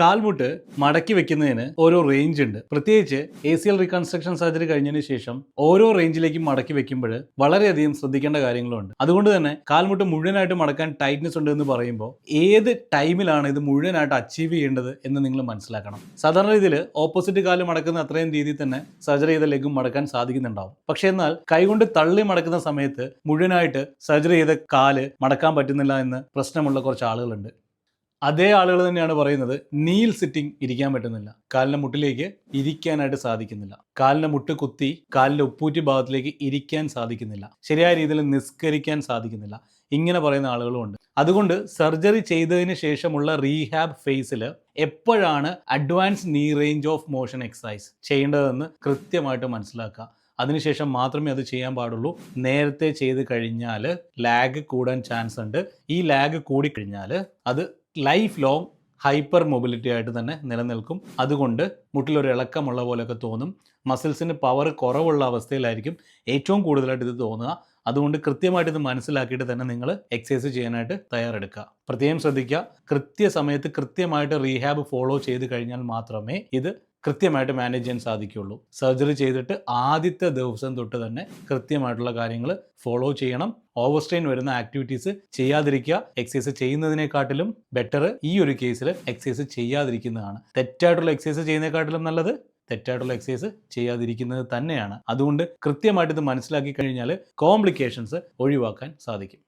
കാൽമുട്ട് മടക്കി വെക്കുന്നതിന് ഓരോ റേഞ്ച് ഉണ്ട്. പ്രത്യേകിച്ച് A C L reconstruction surgery കഴിഞ്ഞതിന് ശേഷം ഓരോ റേഞ്ചിലേക്കും മടക്കി വെക്കുമ്പോൾ വളരെയധികം ശ്രദ്ധിക്കേണ്ട കാര്യങ്ങളുണ്ട്. അതുകൊണ്ട് തന്നെ കാൽമുട്ട് മുഴുവനായിട്ട് മടക്കാൻ ടൈറ്റ്നസ് ഉണ്ട് എന്ന് പറയുമ്പോൾ ഏത് ടൈമിലാണ് ഇത് മുഴുവനായിട്ട് അച്ചീവ് ചെയ്യേണ്ടത് എന്ന് നിങ്ങൾ മനസ്സിലാക്കണം. സാധാരണ രീതിയിൽ ഓപ്പോസിറ്റ് കാൽ മടക്കുന്ന അത്രയും രീതിയിൽ തന്നെ സർജറി ചെയ്ത ലെഗും മടക്കാൻ സാധിക്കുന്നുണ്ടാവും. പക്ഷേ എന്നാൽ കൈകൊണ്ട് തള്ളി മടക്കുന്ന സമയത്ത് മുഴുവനായിട്ട് സർജറി ചെയ്ത കാൽ മടക്കാൻ പറ്റുന്നില്ല എന്ന് പ്രശ്നമുള്ള കുറച്ച് ആളുകളുണ്ട്. അതേ ആളുകൾ തന്നെയാണ് പറയുന്നത് നീൽ സിറ്റിംഗ് ഇരിക്കാൻ പറ്റുന്നില്ല. കാലിന്റെ മുട്ടിലേക്ക് ഇരിക്കാനായിട്ട് സാധിക്കുന്നില്ല. കാലിന്റെ മുട്ട് കുത്തി കാലിന്റെ ഉപ്പൂറ്റി ഭാഗത്തിലേക്ക് ഇരിക്കാൻ സാധിക്കുന്നില്ല. ശരിയായ രീതിയിൽ നിസ്കരിക്കാൻ സാധിക്കുന്നില്ല. ഇങ്ങനെ പറയുന്ന ആളുകളുമുണ്ട് അതുകൊണ്ട് സർജറി ചെയ്തതിന് ശേഷമുള്ള റീഹാബ് ഫേസിൽ എപ്പോഴാണ് അഡ്വാൻസ് നീ റേഞ്ച് ഓഫ് മോഷൻ എക്സസൈസ് ചെയ്യേണ്ടതെന്ന് കൃത്യമായിട്ട് മനസ്സിലാക്കുക. അതിനുശേഷം മാത്രമേ അത് ചെയ്യാൻ പാടുള്ളൂ. നേരത്തെ ചെയ്ത് കഴിഞ്ഞാൽ ലാഗ് കൂടാൻ ചാൻസ് ഉണ്ട്. ഈ ലാഗ് കൂടിക്കഴിഞ്ഞാൽ അത് ലൈഫ് ലോങ് ഹൈപ്പർ മൊബിലിറ്റി ആയിട്ട് തന്നെ നിലനിൽക്കും. അതുകൊണ്ട് മുട്ടിലൊരു ഇളക്കമുള്ള പോലെയൊക്കെ തോന്നും. മസിൽസിന് പവർ കുറവുള്ള അവസ്ഥയിലായിരിക്കും ഏറ്റവും കൂടുതലായിട്ട് ഇത് തോന്നുക. അതുകൊണ്ട് കൃത്യമായിട്ട് ഇത് മനസ്സിലാക്കിയിട്ട് തന്നെ നിങ്ങൾ എക്സസൈസ് ചെയ്യാനായിട്ട് തയ്യാറെടുക്കുക. പ്രത്യേകം ശ്രദ്ധിക്കുക. കൃത്യസമയത്ത് കൃത്യമായിട്ട് റീഹാബ് ഫോളോ ചെയ്ത് കഴിഞ്ഞാൽ മാത്രമേ ഇത് കൃത്യമായിട്ട് മാനേജ് ചെയ്യാൻ സാധിക്കുകയുള്ളൂ സർജറി ചെയ്തിട്ട് ആദ്യത്തെ ദിവസം തൊട്ട് തന്നെ കൃത്യമായിട്ടുള്ള കാര്യങ്ങൾ ഫോളോ ചെയ്യണം. ഓവർ സ്ട്രെയിൻ വരുന്ന ആക്ടിവിറ്റീസ് ചെയ്യാതിരിക്കുക. എക്സസൈസ് ചെയ്യുന്നതിനെക്കാട്ടിലും ബെറ്റർ ഈ ഒരു കേസിൽ എക്സസൈസ് ചെയ്യാതിരിക്കുന്നതാണ്. തെറ്റായിട്ടുള്ള എക്സസൈസ് ചെയ്യുന്നതിനെക്കാട്ടിലും നല്ലത് തെറ്റായിട്ടുള്ള എക്സസൈസ് ചെയ്യാതിരിക്കുന്നത് തന്നെയാണ്. അതുകൊണ്ട് കൃത്യമായിട്ട് ഇത് മനസ്സിലാക്കി കഴിഞ്ഞാൽ കോംപ്ലിക്കേഷൻസ് ഒഴിവാക്കാൻ സാധിക്കും.